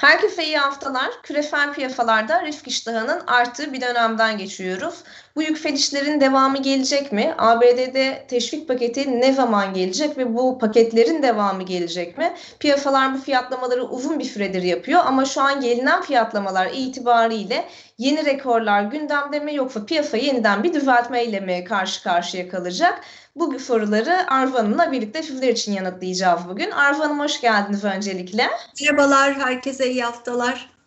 Herkese iyi haftalar. Küresel piyasalarda risk iştahının arttığı bir dönemden geçiyoruz. Bu yükselişlerin devamı gelecek mi? ABD'de teşvik paketi ne zaman gelecek ve bu paketlerin devamı gelecek mi? Piyasalar bu fiyatlamaları uzun bir süredir yapıyor ama şu an gelinen fiyatlamalar itibariyle yeni rekorlar gündemde mi yoksa piyasa yeniden bir düzeltmeyle mi karşı karşıya kalacak? Bu soruları Arzu Hanım'la birlikte sizler için yanıtlayacağız bugün. Arzu Hanım hoş geldiniz öncelikle. Merhabalar, herkese iyi haftalar.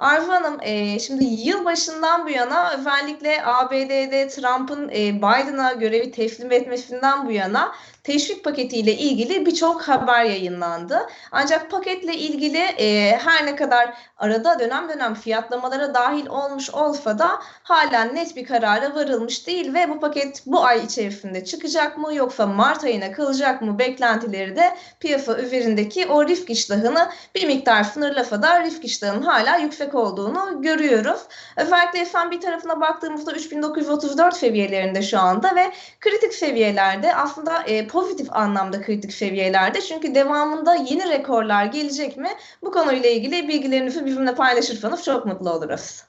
Arzu Hanım, e, şimdi yıl başından bu yana özellikle ABD'de Trump'ın e, Biden'a görevi teslim etmesinden bu yana teşvik paketiyle ilgili birçok haber yayınlandı. Ancak paketle ilgili e, her ne kadar arada dönem dönem fiyatlamalara dahil olmuş olsa da hala net bir karara varılmış değil ve bu paket bu ay içerisinde çıkacak mı yoksa Mart ayına kalacak mı beklentileri de piyasa üzerindeki o risk iştahını bir miktar sınırlasa da risk iştahının hala yüksek olduğunu görüyoruz. Özellikle S&P tarafına baktığımızda 3934 seviyelerinde şu anda ve kritik seviyelerde aslında e, pozitif anlamda kritik seviyelerde. Çünkü devamında yeni rekorlar gelecek mi? Bu konuyla ilgili bilgilerinizi bizimle paylaşırsanız çok mutlu oluruz.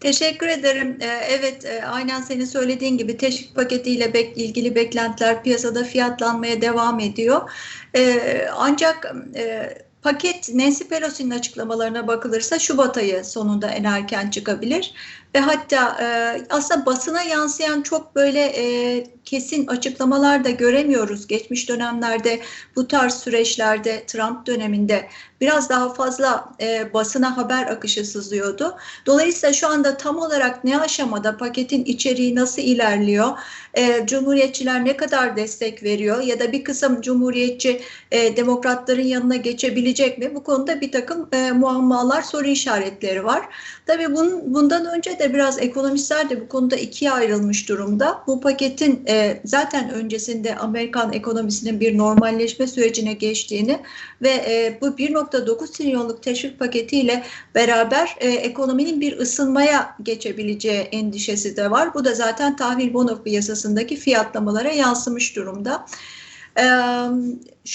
Teşekkür ederim. Ee, evet, e, aynen senin söylediğin gibi teşvik paketiyle ilgili beklentiler piyasada fiyatlanmaya devam ediyor. Ee, ancak e, paket Nancy Pelosi'nin açıklamalarına bakılırsa Şubat ayı sonunda en erken çıkabilir. Ve hatta e, aslında basına yansıyan çok böyle e, kesin açıklamalar da göremiyoruz. Geçmiş dönemlerde bu tarz süreçlerde Trump döneminde biraz daha fazla e, basına haber akışı sızlıyordu. Dolayısıyla şu anda tam olarak ne aşamada paketin içeriği nasıl ilerliyor, e, cumhuriyetçiler ne kadar destek veriyor ya da bir kısım cumhuriyetçi e, demokratların yanına geçebilecek mi? Bu konuda bir takım e, muammalar, soru işaretleri var. Tabii bun, bundan önce de biraz ekonomistler de bu konuda ikiye ayrılmış durumda. Bu paketin e, zaten öncesinde Amerikan ekonomisinin bir normalleşme sürecine geçtiğini ve e, bu 1.9 trilyonluk teşvik paketiyle beraber e, ekonominin bir ısınmaya geçebileceği endişesi de var. Bu da zaten tahvil bono piyasasındaki fiyatlamalara yansımış durumda.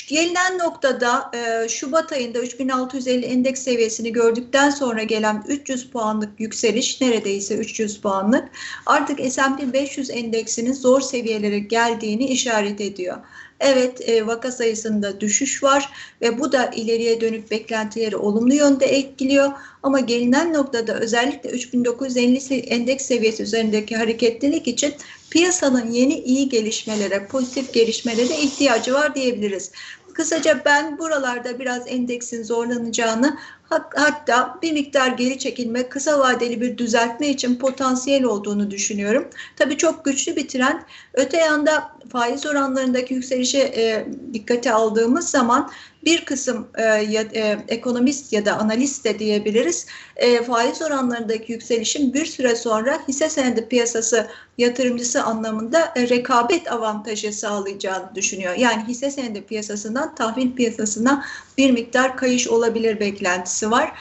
Gelinen noktada Şubat ayında 3650 endeks seviyesini gördükten sonra gelen 300 puanlık yükseliş neredeyse 300 puanlık artık S&P 500 endeksinin zor seviyelere geldiğini işaret ediyor. Evet e, vaka sayısında düşüş var ve bu da ileriye dönük beklentileri olumlu yönde etkiliyor. Ama gelinen noktada özellikle 3950 endeks seviyesi üzerindeki hareketlilik için piyasanın yeni iyi gelişmelere, pozitif gelişmelere ihtiyacı var diyebiliriz. Kısaca ben buralarda biraz endeksin zorlanacağını hatta bir miktar geri çekilme kısa vadeli bir düzeltme için potansiyel olduğunu düşünüyorum. Tabii çok güçlü bir trend. Öte yanda faiz oranlarındaki yükselişe e, dikkate aldığımız zaman bir kısım e, ya, e, ekonomist ya da analist de diyebiliriz e, faiz oranlarındaki yükselişin bir süre sonra hisse senedi piyasası yatırımcısı anlamında e, rekabet avantajı sağlayacağını düşünüyor. Yani hisse senedi piyasasından tahvil piyasasına bir miktar kayış olabilir beklentisi var.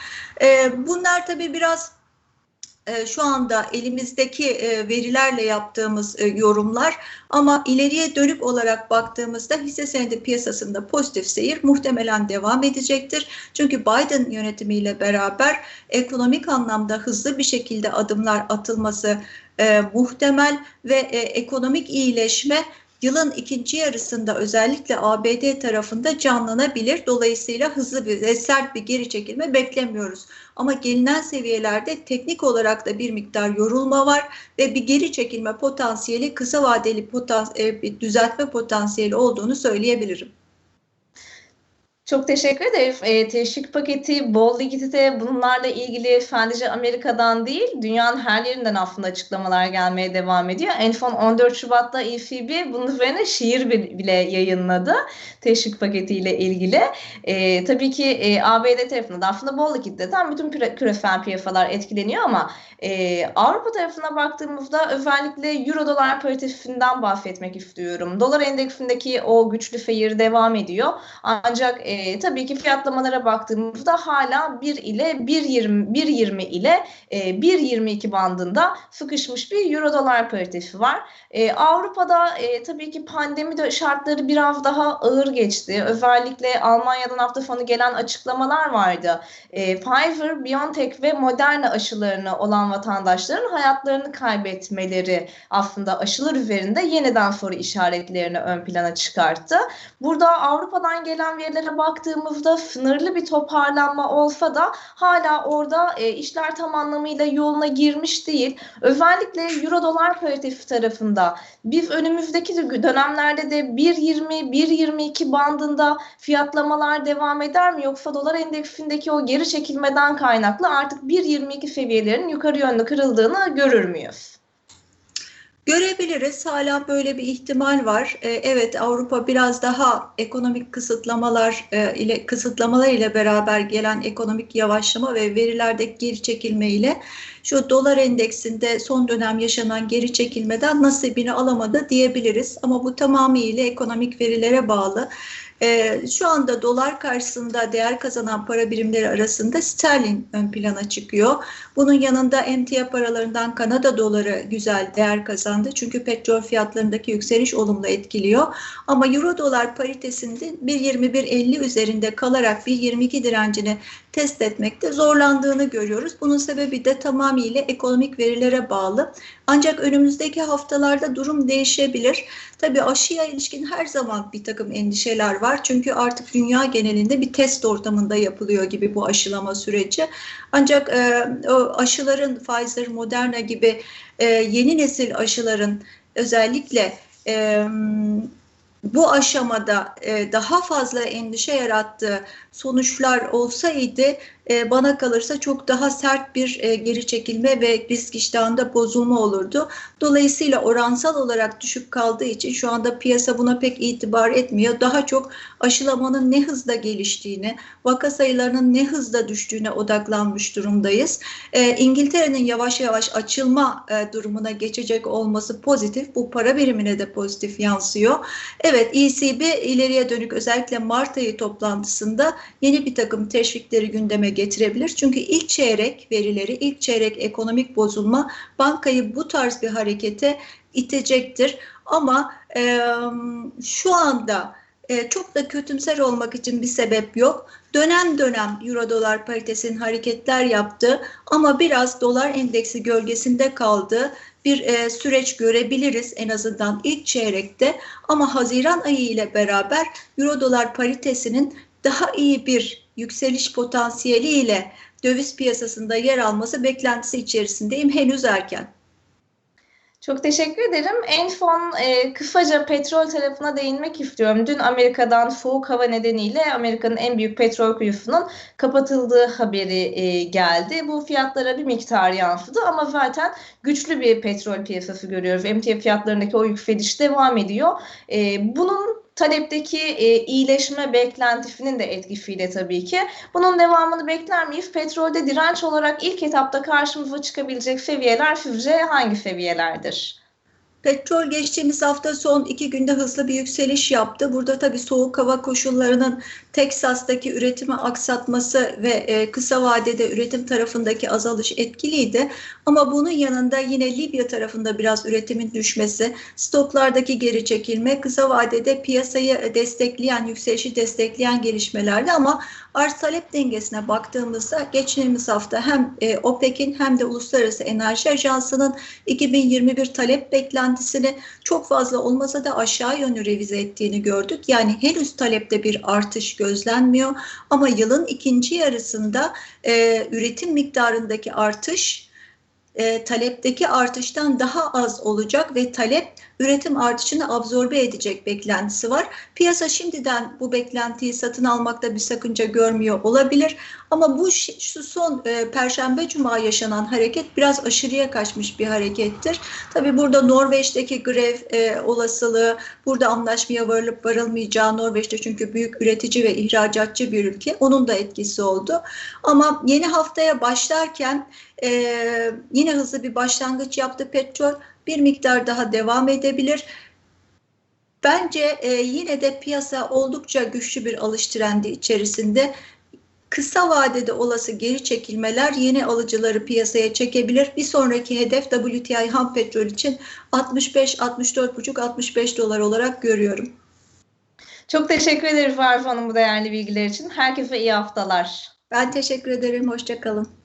E, bunlar tabii biraz e, şu anda elimizdeki e, verilerle yaptığımız e, yorumlar ama ileriye dönük olarak baktığımızda hisse senedi piyasasında pozitif seyir muhtemelen devam edecektir. Çünkü Biden yönetimiyle beraber ekonomik anlamda hızlı bir şekilde adımlar atılması muhtemel ve ekonomik iyileşme yılın ikinci yarısında özellikle ABD tarafında canlanabilir. Dolayısıyla hızlı bir ve sert bir geri çekilme beklemiyoruz. Ama gelinen seviyelerde teknik olarak da bir miktar yorulma var ve bir geri çekilme potansiyeli kısa vadeli potans e, düzeltme potansiyeli olduğunu söyleyebilirim. Çok teşekkür ederim. E, teşvik paketi, bol likidite bunlarla ilgili sadece Amerika'dan değil dünyanın her yerinden aslında açıklamalar gelmeye devam ediyor. En son 14 Şubat'ta ECB bunun üzerine şiir bile yayınladı teşvik paketiyle ilgili. E, tabii ki e, ABD tarafında da aslında bol likiditeden bütün küresel piyasalar etkileniyor ama e, Avrupa tarafına baktığımızda özellikle Euro dolar paritesinden bahsetmek istiyorum. Dolar endeksindeki o güçlü seyir devam ediyor. Ancak e, e, tabii ki fiyatlamalara baktığımızda hala 1 ile 1.20 1.20 ile e, 1.22 bandında sıkışmış bir euro dolar paritesi var. E, Avrupa'da e, tabii ki pandemi de şartları biraz daha ağır geçti. Özellikle Almanya'dan hafta sonu gelen açıklamalar vardı. E, Pfizer, BioNTech ve Moderna aşılarını olan vatandaşların hayatlarını kaybetmeleri aslında aşılar üzerinde yeniden soru işaretlerini ön plana çıkarttı. Burada Avrupa'dan gelen verilere baktığımızda sınırlı bir toparlanma olsa da hala orada e, işler tam anlamıyla yoluna girmiş değil. Özellikle Euro dolar paritesi tarafında biz önümüzdeki dönemlerde de 1.20-1.22 bandında fiyatlamalar devam eder mi yoksa dolar endeksindeki o geri çekilmeden kaynaklı artık 1.22 seviyelerinin yukarı yönlü kırıldığını görür müyüz? Görebiliriz. Hala böyle bir ihtimal var. Ee, evet Avrupa biraz daha ekonomik kısıtlamalar e, ile kısıtlamalar ile beraber gelen ekonomik yavaşlama ve verilerdeki geri çekilme ile şu dolar endeksinde son dönem yaşanan geri çekilmeden nasibini alamadı diyebiliriz. Ama bu tamamıyla ekonomik verilere bağlı. E, şu anda dolar karşısında değer kazanan para birimleri arasında sterlin ön plana çıkıyor. Bunun yanında emtia paralarından Kanada doları güzel değer kazandı. Çünkü petrol fiyatlarındaki yükseliş olumlu etkiliyor. Ama euro dolar paritesinde 1.21.50 üzerinde kalarak 1.22 direncini test etmekte zorlandığını görüyoruz. Bunun sebebi de tamamıyla ekonomik verilere bağlı. Ancak önümüzdeki haftalarda durum değişebilir. Tabii aşıya ilişkin her zaman bir takım endişeler var. Çünkü artık dünya genelinde bir test ortamında yapılıyor gibi bu aşılama süreci. Ancak e, aşıların Pfizer, Moderna gibi e, yeni nesil aşıların özellikle e, bu aşamada e, daha fazla endişe yarattığı sonuçlar olsaydı e, bana kalırsa çok daha sert bir e, geri çekilme ve risk iştahında bozulma olurdu. Dolayısıyla oransal olarak düşük kaldığı için şu anda piyasa buna pek itibar etmiyor. Daha çok aşılamanın ne hızla geliştiğini, vaka sayılarının ne hızla düştüğüne odaklanmış durumdayız. E, İngiltere'nin yavaş yavaş açılma durumuna geçecek olması pozitif. Bu para birimine de pozitif yansıyor. Evet ECB ileriye dönük özellikle Mart ayı toplantısında yeni bir takım teşvikleri gündeme getirebilir. Çünkü ilk çeyrek verileri, ilk çeyrek ekonomik bozulma bankayı bu tarz bir harekete itecektir. Ama e, şu anda e, çok da kötümser olmak için bir sebep yok. Dönem dönem euro dolar paritesinin hareketler yaptı ama biraz dolar endeksi gölgesinde kaldı bir e, süreç görebiliriz en azından ilk çeyrekte ama Haziran ayı ile beraber euro dolar paritesinin daha iyi bir yükseliş potansiyeli ile döviz piyasasında yer alması beklentisi içerisindeyim. Henüz erken. Çok teşekkür ederim. En son e, kısaca petrol tarafına değinmek istiyorum. Dün Amerika'dan soğuk hava nedeniyle Amerika'nın en büyük petrol kuyusunun kapatıldığı haberi e, geldi. Bu fiyatlara bir miktar yansıdı ama zaten güçlü bir petrol piyasası görüyoruz. Emtia fiyatlarındaki o yükseliş devam ediyor. E, bunun talepteki e, iyileşme beklentisinin de etkisiyle tabii ki. Bunun devamını bekler miyiz? Petrolde direnç olarak ilk etapta karşımıza çıkabilecek seviyeler sizce hangi seviyelerdir? Petrol geçtiğimiz hafta son iki günde hızlı bir yükseliş yaptı. Burada tabii soğuk hava koşullarının Teksas'taki üretimi aksatması ve e, kısa vadede üretim tarafındaki azalış etkiliydi. Ama bunun yanında yine Libya tarafında biraz üretimin düşmesi, stoklardaki geri çekilme, kısa vadede piyasayı destekleyen, yükselişi destekleyen gelişmelerdi. Ama arz talep dengesine baktığımızda geçtiğimiz hafta hem e, OPEC'in hem de Uluslararası Enerji Ajansı'nın 2021 talep beklentisini çok fazla olmasa da aşağı yönlü revize ettiğini gördük. Yani henüz talepte bir artış gözlenmiyor ama yılın ikinci yarısında e, üretim miktarındaki artış e, talepteki artıştan daha az olacak ve talep üretim artışını absorbe edecek beklentisi var. Piyasa şimdiden bu beklentiyi satın almakta bir sakınca görmüyor olabilir. Ama bu şu son e, Perşembe Cuma yaşanan hareket biraz aşırıya kaçmış bir harekettir. Tabii burada Norveç'teki grev e, olasılığı, burada anlaşmaya varılıp varılmayacağı Norveç'te çünkü büyük üretici ve ihracatçı bir ülke. Onun da etkisi oldu. Ama yeni haftaya başlarken e, yine hızlı bir başlangıç yaptı petrol bir miktar daha devam edebilir. Bence e, yine de piyasa oldukça güçlü bir alış trendi içerisinde. Kısa vadede olası geri çekilmeler yeni alıcıları piyasaya çekebilir. Bir sonraki hedef WTI ham petrol için 65, 64,5, 65 dolar olarak görüyorum. Çok teşekkür ederim Arif Hanım bu değerli bilgiler için. Herkese iyi haftalar. Ben teşekkür ederim. Hoşçakalın.